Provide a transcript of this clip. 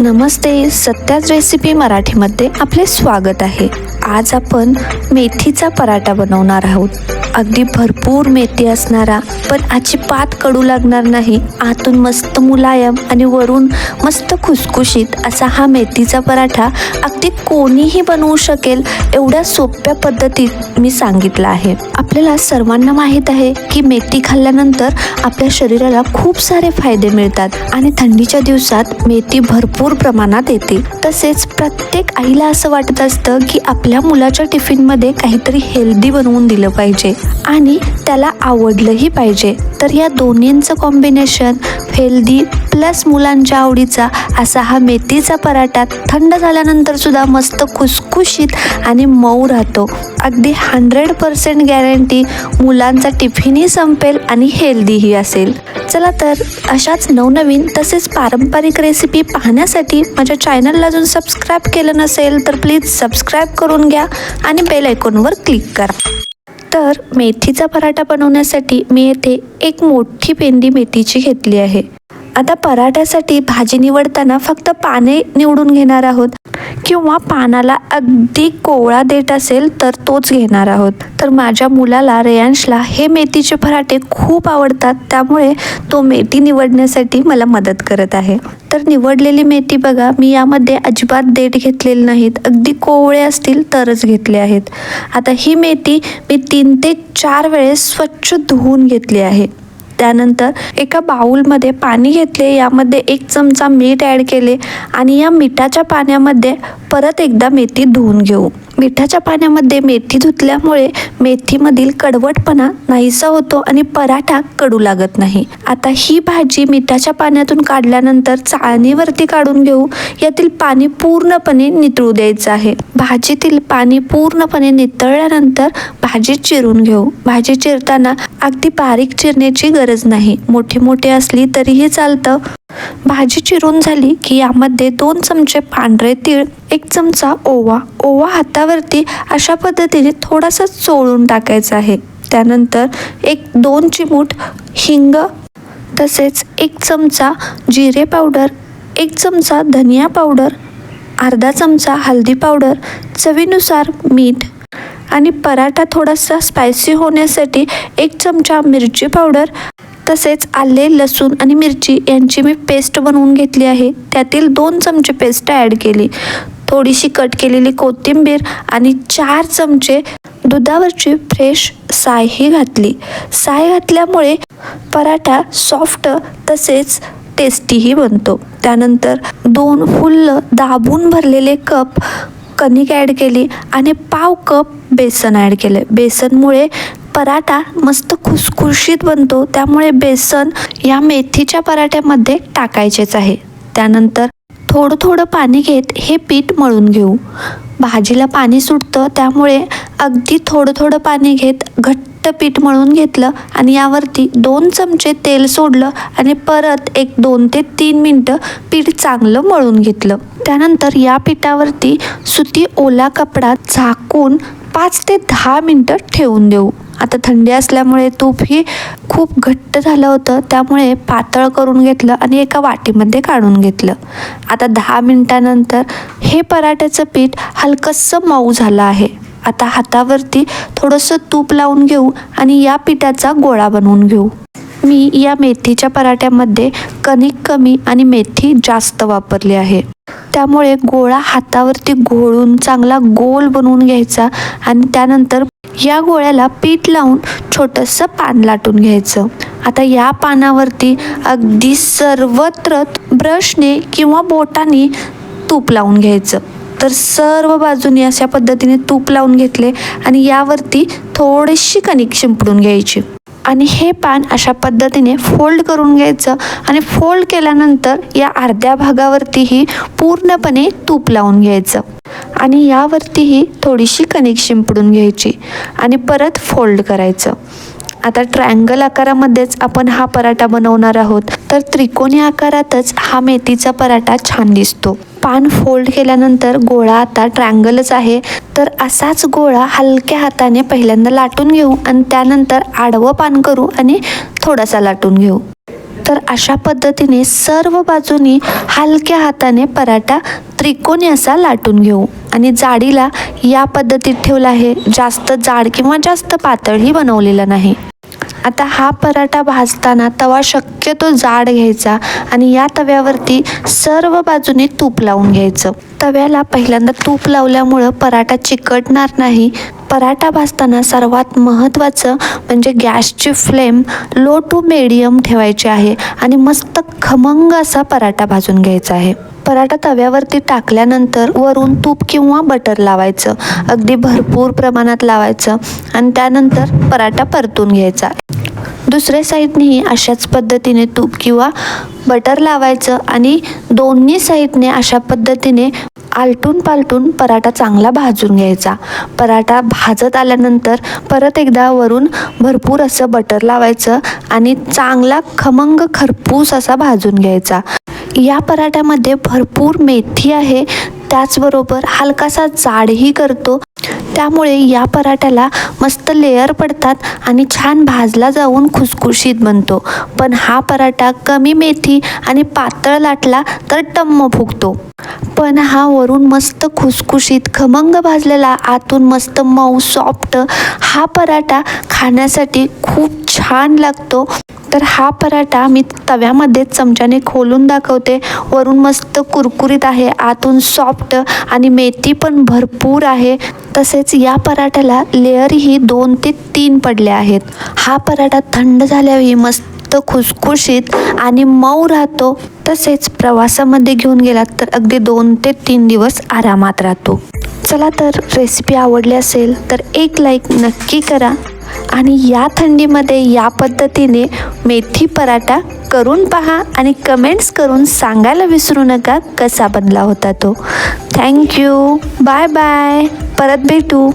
नमस्ते सत्याच recipe मराठीमध्ये आपले स्वागत आहे. आज आपण मेथीचा पराठा बनवणार आहोत. अगदी भरपूर मेथी असणारा पण अजिबात कडू लागणार नाही. आतून मस्त मुलायम आणि वरून मस्त खुसखुशीत असा हा मेथीचा पराठा अगदी कोणीही बनवू शकेल एवढ्या सोप्या पद्धतीत मी सांगितलं आहे. आपल्याला सर्वांना माहीत आहे की मेथी खाल्ल्यानंतर आपल्या शरीराला खूप सारे फायदे मिळतात आणि थंडीच्या दिवसात मेथी भरपूर प्रमाणात येते. तसेच प्रत्येक आईला असं वाटत असतं की आपल्या मुलाच्या टिफिनमध्ये काहीतरी हेल्दी बनवून दिलं पाहिजे आणि त्याला आवडलंही पाहिजे. तर या दोन्हींचं कॉम्बिनेशन हेल्दी प्लस मुलांच्या आवडीचा असा हा मेथीचा पराठा थंड झाल्यानंतरसुद्धा मस्त खुसखुशीत आणि मऊ राहतो. अगदी हंड्रेड पर्सेंट गॅरंटी मुलांचा टिफिनही संपेल आणि हेल्दीही असेल. चला तर अशाच नवनवीन तसेच पारंपरिक रेसिपी पाहण्यासाठी माझ्या चॅनलला अजून सबस्क्राईब केलं नसेल तर प्लीज सबस्क्राईब करून घ्या आणि बेल आयकॉनवर क्लिक करा. तर मेथीचा पराठा बनवण्यासाठी मी येथे एक मोठी पेंडी मेथीची घेतली आहे. आता पराठ्यासाठी भाजी निवडताना फक्त पाने निवडून घेणार आहोत. किंवा पानाला अगदी कोवळा देठ असेल तर तोच घेणार आहोत. तर माझ्या मुलाला रेयांशला हे मेथीचे पराठे खूप आवडतात. त्यामुळे तो मेथी निवडण्यासाठी मला मदत करत आहे. तर निवडलेली मेथी बघा मी यामध्ये अजिबात देठ घेतलेले नाहीत. अगदी कोवळे असतील तरच घेतले आहेत. आता ही मेथी मी तीन ते चार वेळेस स्वच्छ धुवून घेतली आहे. त्यानंतर एका बाऊलमध्ये पाणी घेतले यामध्ये एक चमचा मीठ ॲड केले आणि या मिठाच्या पाण्यामध्ये परत एकदा मेथी धुवून घेऊ. मिठाच्या पाण्यामध्ये मेथी धुतल्यामुळे मेथीमधील कडवटपणा नाहीसा होतो आणि पराठा कडू लागत नाही. आता ही भाजी मिठाच्या पाण्यातून काढल्यानंतर चाळणीवरती काढून घेऊ. यातील पाणी पूर्णपणे नितळू द्यायचं आहे. भाजीतील पाणी पूर्णपणे नितळल्यानंतर भाजी चिरून घेऊ. भाजी चिरताना अगदी बारीक चिरण्याची गरज गरज नाही. मोठी मोठी असली तरीही चालतं. भाजी चिरून झाली की यामध्ये दोन चमचे पांढरे तीळ एक चमचा ओवा. ओवा हातावरती अशा पद्धतीने थोडासा चोळून टाकायचा आहे. त्यानंतर एक दोन चिमूट हिंग तसेच एक चमचा जिरे पावडर एक चमचा धनिया पावडर अर्धा चमचा हळदी पावडर चवीनुसार मीठ आणि पराठा थोडासा स्पायसी होण्यासाठी एक चमचा मिरची पावडर तसेच आले लसूण आणि मिरची यांची मी पेस्ट बनवून घेतली आहे. त्यातील दोन चमचे पेस्ट ॲड केली. थोडीशी कट केलेली कोथिंबीर आणि चार चमचे दुधावरची फ्रेश सायही घातली. साय घातल्यामुळे पराठा सॉफ्ट तसेच टेस्टीही बनतो. त्यानंतर दोन फुल्ल दाबून भरलेले कप कणिक ॲड केली आणि पाव कप बेसन ॲड केलं. बेसनमुळे पराठा मस्त खुसखुशीत बनतो. त्यामुळे बेसन या मेथीच्या पराठ्यामध्ये टाकायचेच आहे. त्यानंतर थोडं थोडं पाणी घेत हे पीठ मळून घेऊ. भाजीला पाणी सुटतं त्यामुळे अगदी थोडं थोडं पाणी घेत घट्ट पीठ मळून घेतलं आणि यावरती दोन चमचे तेल सोडलं आणि परत एक दोन ते तीन मिनटं पीठ चांगलं मळून घेतलं. त्यानंतर या पिठावरती सुती ओला कपडा झाकून पाच ते दहा मिनटं ठेवून देऊ. आता थंडी असल्यामुळे तूपही खूप घट्ट झालं होतं त्यामुळे पातळ करून घेतलं आणि एका वाटीमध्ये काढून घेतलं. आता दहा मिनटानंतर हे पराठ्याचं पीठ हलकंसं मऊ झालं आहे. आता हातावरती थोडंसं तूप लावून घेऊ आणि या पिठाचा गोळा बनवून घेऊ. मी या मेथीच्या पराठ्यामध्ये कणिक कमी आणि मेथी जास्त वापरली आहे. त्यामुळे गोळा हातावरती घोळून चांगला गोल बनवून घ्यायचा आणि त्यानंतर या गोळ्याला पीठ लावून छोटंसं पान लाटून घ्यायचं. आता या पानावरती अगदी सर्वत्र ब्रशने किंवा बोटाने तूप लावून घ्यायचं. तर सर्व बाजूनी अशा पद्धतीने तूप लावून घेतले आणि यावरती थोडीशी कणिक शिंपडून घ्यायची. आणि हे पान अशा पद्धतीने फोल्ड करून घ्यायचं आणि फोल्ड केल्यानंतर या अर्ध्या भागावरतीही पूर्णपणे तूप लावून घ्यायचं. आणि यावरतीही थोडीशी कणिक शिंपडून घ्यायची आणि परत फोल्ड करायचं. आता ट्रायंगल आकारामध्येच आपण हा पराठा बनवणार आहोत. तर त्रिकोणी आकारातच हा मेथीचा पराठा छान दिसतो. पान फोल्ड केल्यानंतर गोळा आता ट्रँगलच आहे. तर असाच गोळा हलक्या हाताने पहिल्यांदा लाटून घेऊ आणि त्यानंतर आडवं पान करू आणि थोडासा लाटून घेऊ. तर अशा पद्धतीने सर्व बाजूनी हलक्या हाताने पराठा त्रिकोणी असा लाटून घेऊ. आणि जाडीला या पद्धतीत ठेवला आहे. जास्त जाड किंवा जास्त पातळही बनवलेला नाही. आता हा पराठा भाजताना तवा शक्यतो जाड घ्यायचा आणि या तव्यावरती सर्व बाजूने तूप लावून घ्यायचं. तव्याला पहिल्यांदा तूप लावल्यामुळं पराठा चिकटणार नाही. पराठा भाजताना सर्वात महत्त्वाचं म्हणजे गॅसची फ्लेम लो टू मिडियम ठेवायची आहे आणि मस्त खमंग असा पराठा भाजून घ्यायचा आहे. पराठा तव्यावरती टाकल्यानंतर वरून तूप किंवा बटर लावायचं. अगदी भरपूर प्रमाणात लावायचं आणि त्यानंतर पराठा परतून घ्यायचा. दुसऱ्या साईडनेही अशाच पद्धतीने तूप किंवा बटर लावायचं आणि दोन्ही साईडने अशा पद्धतीने आलटून पालटून पराठा चांगला भाजून घ्यायचा. पराठा भाजत आल्यानंतर परत एकदा वरून भरपूर असं बटर लावायचं आणि चांगला खमंग खरपूस असा भाजून घ्यायचा. या पराठ्यामध्ये भरपूर मेथी आहे त्याचबरोबर हलकासा जाडही करतो. त्यामुळे या पराठ्याला मस्त लेअर पडतात आणि छान भाजला जाऊन खुसखुशीत बनतो. पण हा पराठा कमी मेथी आणि पातळ लाटला तर टम्म फुगतो. पण हा वरून मस्त खुसखुशीत खमंग भाजलेला आतून मस्त मऊ सॉफ्ट हा पराठा खाण्यासाठी खूप छान लागतो. तर हा पराठा मी तव्यामध्ये चमच्याने खोलून दाखवते. वरून मस्त कुरकुरीत आहे आतून सॉफ्ट आणि मेथी पण भरपूर आहे. तसेच या पराठ्याला लेअरही दोन ते तीन पडले आहेत. हा पराठा थंड झाल्यावरही मस्त खुसखुशीत आणि मऊ राहतो. तसेच प्रवासामध्ये घेऊन गेलात तर अगदी दोन ते तीन दिवस आरामात राहतो. चला तर रेसिपी आवडली असेल तर एक लाईक नक्की करा. आणि या थंडीमध्ये या पद्धतीने मेथी पराठा करून पहा आणि कमेंट्स करून सांगायला विसरू नका कसा बनला होता तो. थँक्यू बाय बाय परत भेटू.